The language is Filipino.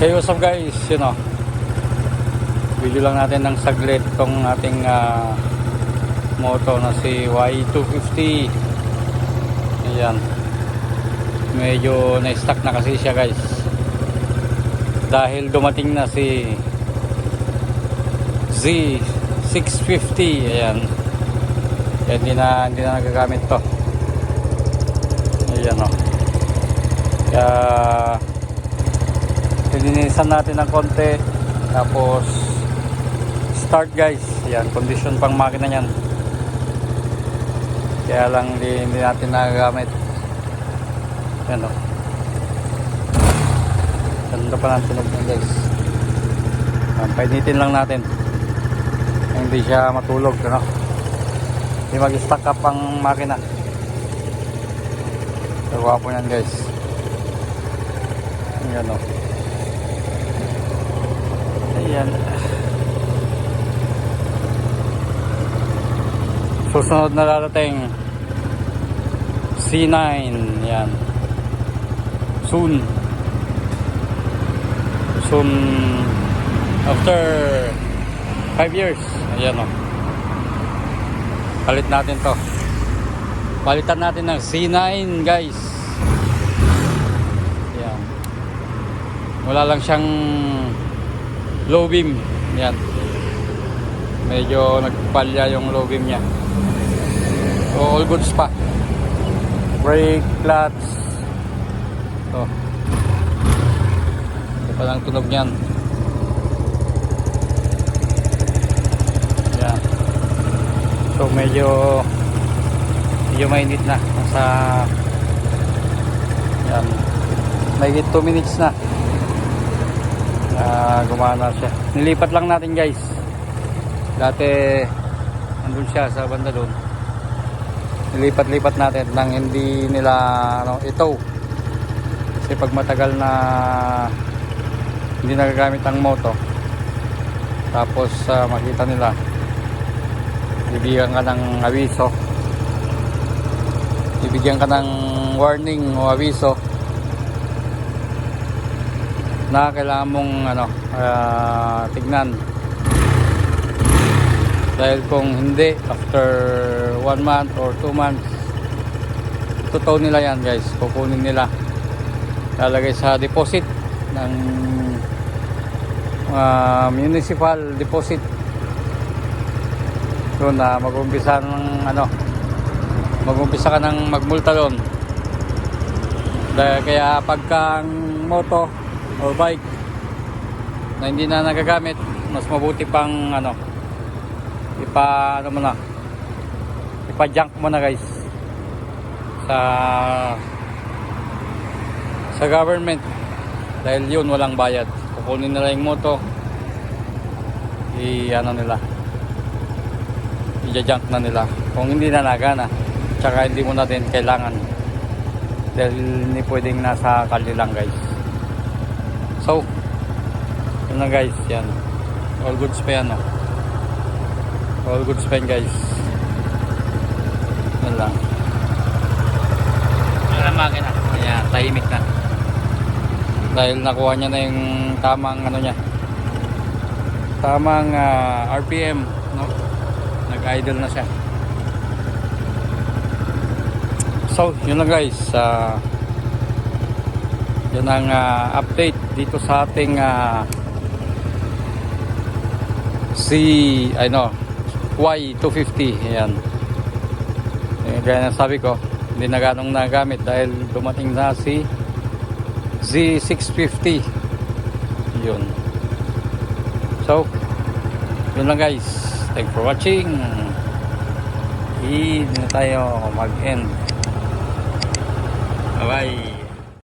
Hey, what's up guys? Yun o. Video lang natin ng saglit tong ating ah, moto na si Y250. Ayan. Medyo na-stuck na kasi siya guys. Dahil dumating na si Z650. Ayan. Kaya hindi na, hindi na nagagamit to. Ayan o. Kaya Linisan natin ng konti. Tapos start guys. Yan, condition pang makina niyan. Kaya lang di, hindi natin nagagamit. Yan o. Ganda pa ng tunog niya guys. Yan, painitin lang natin. Hindi siya matulog. Ano? Hindi mag-stack up ang makina. Gawa po yan guys. Yan o. Ayan. Susunod na darating C9. Yan. Soon. Soon. After 5 years. Ayan o. Palit natin to. Palitan natin ng C9 guys. Yan. Wala lang siyang low beam. Yan. Medyo nagpalya yung low beam niya. So all goods pa brake clutch to ito pa lang tunog niyan. Yan. So medyo medyo mainit na. Nasa yan. May 2 minutes na na gumana siya. Nilipat lang natin guys. Dati andun siya sa banda doon. Nilipat-lipat natin nang hindi nila ano, ito. Kasi pag matagal na hindi nagagamit ang moto tapos ah, makita nila bibigyan ka ng awiso bibigyan ka ng warning o awiso na kailangan mong ano, ah, tignan. Dahil kung hindi after 1 month or 2 months totoo nila yan guys. Kukunin nila. Lalagay sa deposit ng ah, municipal deposit. Doon na mag-umpisa ng ano mag-umpisa ka ng magmulta doon. Dahil kaya pagka ang moto or bike na hindi na nagagamit mas mabuti pang ano ipa ano mo na ipa junk mo na guys. Sa sa government dahil yun walang bayad. Kukunin nila yung moto i ano nila i-junk na nila. Kung hindi na nagana tsaka hindi mo natin kailangan dahil hindi pwedeng nasa kalye lang guys So, yun na guys, yan. All goods pa yan, oh. All goods pa yan, guys. Yan lang. Yan ang makina. Ayan, tahimik na. Dahil nakuha niya na yung tamang ano niya. Tamang ah, RPM, no? Nag-idle na siya. So, yun lang guys. Ah, yan ang ah, update dito sa ating uh, C ano Y250 ayan. Eh, gaya ng sabi ko hindi na ganong nagamit dahil dumating na si Z650 yun. So yun lang guys. Thanks for watching. Hindi na tayo mag end bye bye